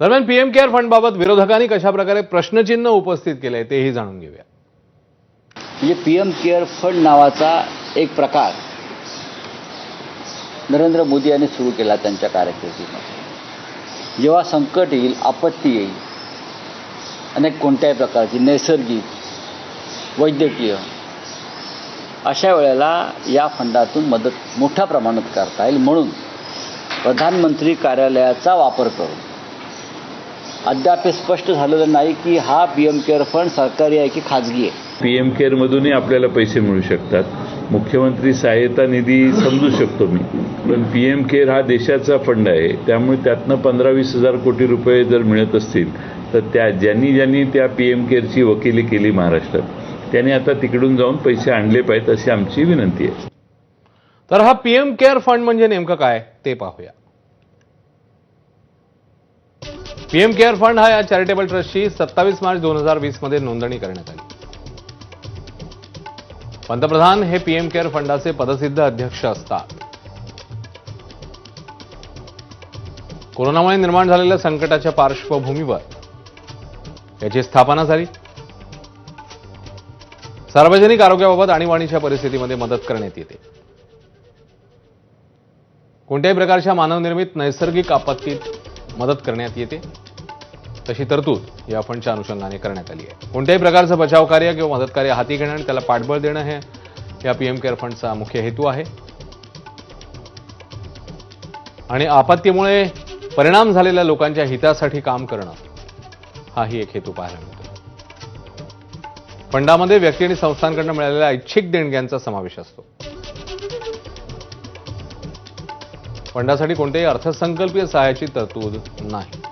दरम्यान PM care फंडबाबत विरोधकांनी कशा प्रकारे प्रश्नचिन्ह उपस्थित केलंय तेही जाणून घेऊया. म्हणजे पी एम केअर फंड नावाचा एक प्रकार नरेंद्र मोदी यांनी सुरू केला त्यांच्या कारकिर्दीमध्ये. जेव्हा संकट येईल आपत्ती येईल अनेक कोणत्याही प्रकारची नैसर्गिक वैद्यकीय अशा वेळेला या फंडातून मदत मोठ्या प्रमाणात करता येईल म्हणून प्रधानमंत्री कार्यालयाचा वापर करून अद्याप हे स्पष्ट झालेलं नाही की हा पी एम केअर फंड सरकारी आहे की खाजगी आहे. पी एम केअरमधूनही आपल्याला पैसे मिळू शकतात. मुख्यमंत्री सहाय्यता निधी समजू शकतो मी. पण पी एम केअर हा देशाचा फंड आहे. त्यामुळे त्यातनं पंधरा वीस हजार कोटी रुपये जर मिळत असतील तर त्या ज्यांनी ज्यांनी त्या पी एम केअरची वकिली केली महाराष्ट्रात त्यांनी आता तिकडून जाऊन पैसे आणले पाहिजेत अशी आमची विनंती आहे. तर हा पीएम केअर फंड म्हणजे नेमकं काय ते पाहूया. पीएम केअर फंड हा या चॅरिटेबल ट्रस्टची सत्तावीस मार्च दोन हजार वीसमध्ये नोंदणी करण्यात आली. पंतप्रधान हे पीएम केअर फंडाचे पदसिद्ध अध्यक्ष असतात. कोरोनामुळे निर्माण झालेल्या संकटाच्या पार्श्वभूमीवर याची स्थापना झाली. सार्वजनिक आरोग्याबाबत आणीबाणीच्या परिस्थितीमध्ये मदत करण्यात येते. कोणत्याही प्रकारच्या मानवनिर्मित नैसर्गिक आपत्तीत मदत करण्यात येते. तशी तरतूद या फंडच्या अनुषंगाने करण्यात आली आहे. कोणत्याही प्रकारचं बचाव कार्य किंवा मदत कार्य हाती घेणं आणि त्याला पाठबळ देणं हे या पीएम केअर फंडचा मुख्य हेतू आहे. आणि आपत्तीमुळे परिणाम झालेल्या लोकांच्या हितासाठी काम करणं हाही एक हेतू पाहायला मिळतो. फंडामध्ये व्यक्ती आणि संस्थांकडून मिळालेल्या ऐच्छिक देणग्यांचा समावेश असतो. फंडासाठी कोणत्याही अर्थसंकल्पीय सहाय्याची तरतूद नाही.